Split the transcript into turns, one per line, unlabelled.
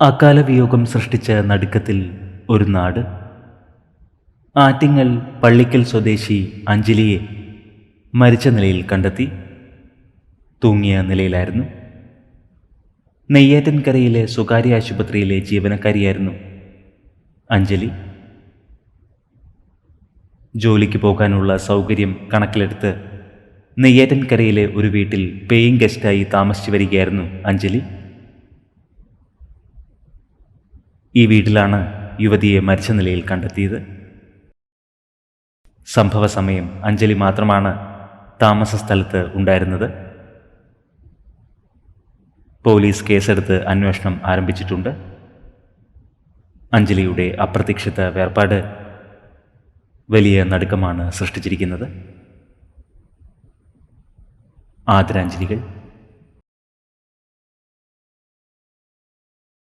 അകാല വിയോഗം സൃഷ്ടിച്ച നടുക്കത്തിൽ ഒരു നാട്. ആറ്റിങ്ങൽ പള്ളിക്കൽ സ്വദേശി അഞ്ജലിയെ മരിച്ച നിലയിൽ കണ്ടെത്തി. തൂങ്ങിയ നിലയിലായിരുന്നു. നെയ്യാറ്റൻകരയിലെ സ്വകാര്യ ആശുപത്രിയിലെ ജീവനക്കാരിയായിരുന്നു അഞ്ജലി. ജോലിക്ക് പോകാനുള്ള സൗകര്യം കണക്കിലെടുത്ത് നെയ്യാറ്റൻകരയിലെ ഒരു വീട്ടിൽ പേയിങ് ഗസ്റ്റായി താമസിച്ചു വരികയായിരുന്നു അഞ്ജലി. ഈ വീട്ടിലാണ് യുവതിയെ മരിച്ച നിലയിൽ കണ്ടെത്തിയത്. സംഭവ സമയം അഞ്ജലി മാത്രമാണ് താമസ സ്ഥലത്ത് ഉണ്ടായിരുന്നത്. പോലീസ് കേസെടുത്ത് അന്വേഷണം ആരംഭിച്ചിട്ടുണ്ട്. അഞ്ജലിയുടെ അപ്രതീക്ഷിത വേർപാട് വലിയ നടുക്കമാണ് സൃഷ്ടിച്ചിരിക്കുന്നത്. ആദരാഞ്ജലികൾ